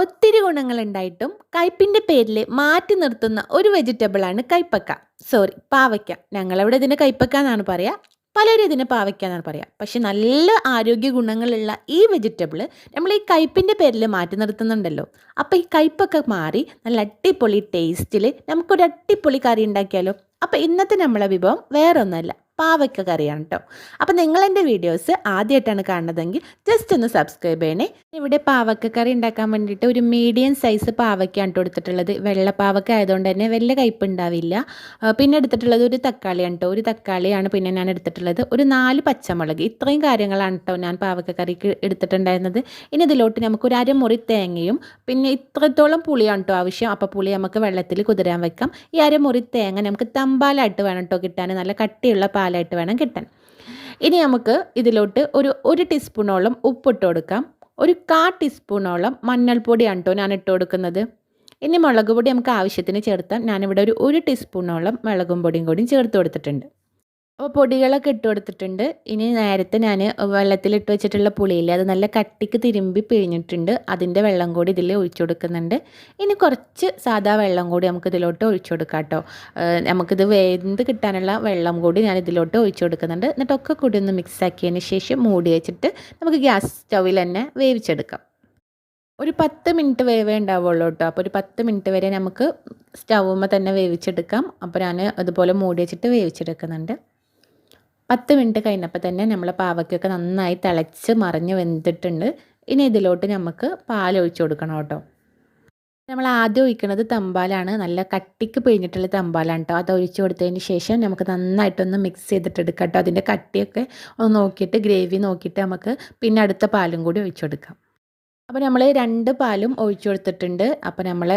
ഒത്തിരി ഗുണങ്ങളുണ്ടായിട്ടും കയ്പിന്റെ പേരിൽ മാറ്റി നിർത്തുന്ന ഒരു വെജിറ്റബിളാണ് കൈപ്പക്ക. സോറി പാവയ്ക്ക. ഞങ്ങളവിടെ ഇതിന് കൈപ്പക്ക എന്നാണ് പറയുക പലരും ഇതിന് പാവയ്ക്ക എന്നാണ് പറയുക പക്ഷെ നല്ല ആരോഗ്യ ഗുണങ്ങളുള്ള ഈ വെജിറ്റബിൾ നമ്മൾ ഈ കയ്പിന്റെ പേരിൽ മാറ്റി നിർത്തുന്നുണ്ടല്ലോ. അപ്പോൾ ഈ കയ്പൊക്കെ മാറി നല്ല അടിപൊളി ടേസ്റ്റിൽ നമുക്കൊരു അടിപൊളി കറി ഉണ്ടാക്കിയാലോ? അപ്പോൾ ഇന്നത്തെ നമ്മളെ വിഭവം വേറൊന്നുമല്ല പാവയ്ക്ക കറിയാണ് കേട്ടോ അപ്പോൾ നിങ്ങൾ എന്റെ വീഡിയോസ് ആദ്യമായിട്ടാണ് കാണുന്നതെങ്കിൽ ജസ്റ്റ് ഒന്ന് സബ്സ്ക്രൈബ് ചെയ്യണേ. ഇവിടെ പാവക്ക കറി ഉണ്ടാക്കാൻ വേണ്ടിയിട്ട് ഒരു മീഡിയം സൈസ് പാവയ്ക്കാണ് കൊടുത്തിട്ടുള്ളത് വെള്ള പാവക്ക ആയതുകൊണ്ട് തന്നെ വലിയ കയ്പ് ഉണ്ടാവില്ല. പിന്നെ എടുത്തിട്ടുള്ളത് ഒരു തക്കാളിയാണ് കേട്ടോ ഒരു തക്കാളിയാണ് പിന്നെ ഞാൻ എടുത്തിട്ടുള്ളത് ഒരു നാല് പച്ചമുളക്. ഇത്രയും കാര്യങ്ങളാണ് കേട്ടോ ഞാൻ പാവക്ക കറിക്ക് എടുത്തിട്ടുണ്ടായിരുന്നത്. ഇനി ഇതിലോട്ട് നമുക്ക് ഒരു അരമുറി തേങ്ങയും പിന്നെ ഇത്രത്തോളം പുളിയാണ് കേട്ടോ ആവശ്യം. അപ്പോൾ പുളി നമുക്ക് വെള്ളത്തിൽ കുതിരാൻ വെക്കാം. ഈ അരമുറി തേങ്ങ നമുക്ക് തമ്പാലായിട്ട് വേണം കേട്ടോ കിട്ടാൻ. നല്ല കട്ടിയുള്ള പാലായിട്ട് വേണം കിട്ടാൻ. ഇനി നമുക്ക് ഇതിലോട്ട് ഒരു ഒരു ടീസ്പൂണോളം ഉപ്പിട്ട് കൊടുക്കാം. ഒരു കാ ടീസ്പൂണോളം മഞ്ഞൾപ്പൊടിയാണ് കേട്ടോ ഞാൻ ഇട്ട് കൊടുക്കുന്നത്. ഇനി മുളക് പൊടി നമുക്ക് ആവശ്യത്തിന് ചേർത്താം. ഞാനിവിടെ ഒരു ഒരു ടീസ്പൂണോളം മുളകും പൊടിയും കൂടി ചേർത്ത് കൊടുത്തിട്ടുണ്ട്. അപ്പോൾ പൊടികളൊക്കെ ഇട്ട് കൊടുത്തിട്ടുണ്ട്. ഇനി നേരത്തെ ഞാൻ വെള്ളത്തിലിട്ട് വെച്ചിട്ടുള്ള പുളിയില്ലേ അത് നല്ല കട്ടിക്ക് തിരുമ്പി പിഴിഞ്ഞിട്ടുണ്ട്. അതിന്റെ വെള്ളം കൂടി ഇതിൽ ഒഴിച്ചു കൊടുക്കുന്നുണ്ട്. ഇനി കുറച്ച് സാധാ വെള്ളം കൂടി നമുക്ക് ഇതിലോട്ട് ഒഴിച്ചു കൊടുക്കാം കേട്ടോ. നമുക്കിത് വേന്ത് കിട്ടാനുള്ള വെള്ളം കൂടി ഞാൻ ഇതിലോട്ട് ഒഴിച്ചു കൊടുക്കുന്നുണ്ട്. എന്നിട്ടൊക്കെ കൂടി ഒന്ന് മിക്സ് ആക്കിയതിന് ശേഷം മൂടി വെച്ചിട്ട് നമുക്ക് ഗ്യാസ് സ്റ്റൗവിൽ തന്നെ വേവിച്ചെടുക്കാം. ഒരു പത്ത് മിനിറ്റ് വേവേ ഉണ്ടാവുള്ളൂ കേട്ടോ. അപ്പോൾ ഒരു പത്ത് മിനിറ്റ് വരെ നമുക്ക് സ്റ്റൗമ്മ തന്നെ വേവിച്ചെടുക്കാം. അപ്പോൾ ഞാൻ അതുപോലെ മൂടി വെച്ചിട്ട് വേവിച്ചെടുക്കുന്നുണ്ട്. പത്ത് മിനിറ്റ് കഴിഞ്ഞപ്പോൾ തന്നെ നമ്മൾ പാവയ്ക്കൊക്കെ നന്നായി തിളച്ച് മറിഞ്ഞ് വെന്തിട്ടുണ്ട്. ഇനി ഇതിലോട്ട് നമുക്ക് പാൽ ഒഴിച്ചു കൊടുക്കണം കേട്ടോ. നമ്മൾ ആദ്യം ഒഴിക്കുന്നത് തമ്പാലാണ്. നല്ല കട്ടിക്ക് പിഴിഞ്ഞിട്ടുള്ള തമ്പാലാണ് കേട്ടോ. അത് ഒഴിച്ചു കൊടുത്തതിന് ശേഷം നമുക്ക് നന്നായിട്ടൊന്ന് മിക്സ് ചെയ്തിട്ട് എടുക്കാം കേട്ടോ. അതിന്റെ കട്ടിയൊക്കെ ഒന്ന് നോക്കിയിട്ട് ഗ്രേവി നോക്കിയിട്ട് നമുക്ക് പിന്നെ അടുത്ത പാലും കൂടി ഒഴിച്ചു കൊടുക്കാം. അപ്പോൾ നമ്മൾ രണ്ട് പാലും ഒഴിച്ചു കൊടുത്തിട്ടുണ്ട്. അപ്പോൾ നമ്മൾ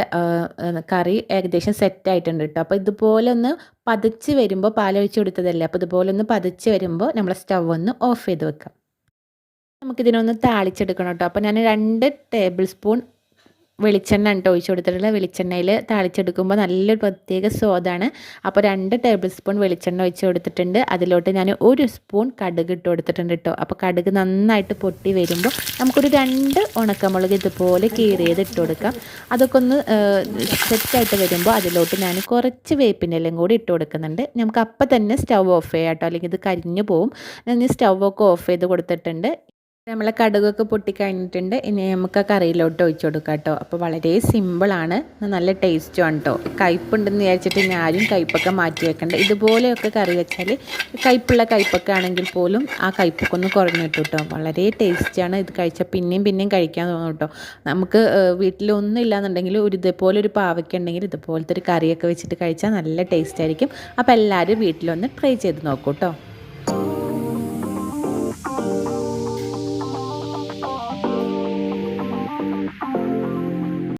കറി ഏകദേശം സെറ്റ് ആയിട്ടുണ്ട് കേട്ടോ അപ്പോൾ ഇതുപോലെ ഒന്ന് പതിച്ച് വരുമ്പോൾ പാൽ ഒഴിച്ചു കൊടുത്തതല്ലേ? അപ്പോൾ ഇതുപോലെ ഒന്ന് പതിച്ച് വരുമ്പോൾ നമ്മൾ സ്റ്റവ് ഒന്ന് ഓഫ് ചെയ്ത് വെക്കാം. നമുക്കിതിനൊന്ന് താളിച്ചെടുക്കണം കേട്ടോ അപ്പോൾ ഞാൻ രണ്ട് ടേബിൾ സ്പൂൺ വെളിച്ചെണ്ണ ഉണ്ട് ഒഴിച്ചു കൊടുത്തിട്ടുള്ള വെളിച്ചെണ്ണയിൽ താളിച്ചെടുക്കുമ്പോൾ നല്ലൊരു പ്രത്യേക സ്വാദാണ്. അപ്പോൾ രണ്ട് ടേബിൾ സ്പൂൺ വെളിച്ചെണ്ണ ഒഴിച്ച് കൊടുത്തിട്ടുണ്ട്. അതിലോട്ട് ഞാൻ ഒരു സ്പൂൺ കടുക് ഇട്ട് കൊടുത്തിട്ടുണ്ട് കേട്ടോ അപ്പോൾ കടുക് നന്നായിട്ട് പൊട്ടി വരുമ്പോൾ നമുക്കൊരു രണ്ട് ഉണക്കമുളക് ഇതുപോലെ കീറിയത് ഇട്ട് കൊടുക്കാം. അതൊക്കെ ഒന്ന് സെറ്റായിട്ട് വരുമ്പോൾ അതിലോട്ട് ഞാൻ കുറച്ച് വേപ്പിന്റെ എല്ലാം കൂടി ഇട്ട് കൊടുക്കുന്നുണ്ട്. നമുക്ക് അപ്പം തന്നെ സ്റ്റൗ ഓഫ് ചെയ്യാം കേട്ടോ അല്ലെങ്കിൽ ഇത് കരിഞ്ഞു പോവും. ഞാൻ സ്റ്റൗ ഒക്കെ ഓഫ് ചെയ്ത് കൊടുത്തിട്ടുണ്ട്. നമ്മളെ കടുകൊക്കെ പൊട്ടിക്കഴിഞ്ഞിട്ടുണ്ട്. ഇനി നമുക്ക് കറിയിലോട്ട് ഒഴിച്ചു കൊടുക്കാം കേട്ടോ. അപ്പോൾ വളരെ സിമ്പിളാണ് നല്ല ടേസ്റ്റുമാണ് കേട്ടോ കയ്പുണ്ടെന്ന് വിചാരിച്ചിട്ട് ഞാനും കയ്പൊക്കെ മാറ്റി വെക്കണ്ട. ഇതുപോലെയൊക്കെ കറി വെച്ചാൽ കയ്പുള്ള കയ്പൊക്കെ ആണെങ്കിൽ പോലും ആ കയ്പൊക്കെ ഒന്ന് കുറഞ്ഞിട്ടു കേട്ടോ വളരെ ടേസ്റ്റിയാണ് ഇത് കഴിച്ചാൽ പിന്നെയും പിന്നെയും കഴിക്കാൻ തോന്നും കേട്ടോ നമുക്ക് വീട്ടിലൊന്നും ഇല്ലാന്നുണ്ടെങ്കിൽ ഒരു ഇതേപോലെ ഒരു പാവയ്ക്ക ഉണ്ടെങ്കിൽ ഇതുപോലത്തെ ഒരു കറിയൊക്കെ വെച്ചിട്ട് കഴിച്ചാൽ നല്ല ടേസ്റ്റ് ആയിരിക്കും. അപ്പോൾ എല്ലാവരും വീട്ടിലൊന്ന് ട്രൈ ചെയ്ത് നോക്കൂ കേട്ടോ